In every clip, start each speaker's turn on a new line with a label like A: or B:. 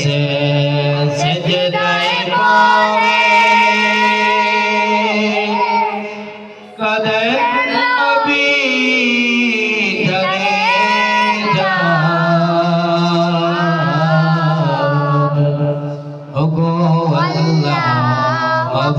A: সে সেজদায় পড়ে। কদর নবী ধরে যাও ওগো আল্লাহ মাফ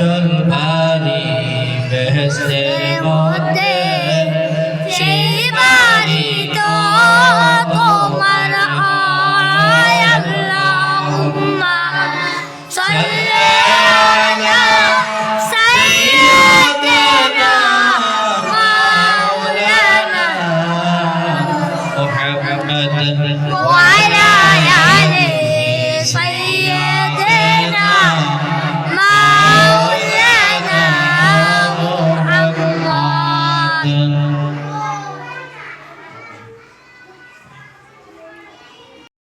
A: হাসর ভারি বেহেস্তের মধ্যে সেই বাড়ি তো তোমার আয় আল্লাহুম্মা
B: সাল্লি আলা সাইয়্যিদিনা মাওলানা
A: মুহাম্মদ ওয়া আলা আলিহি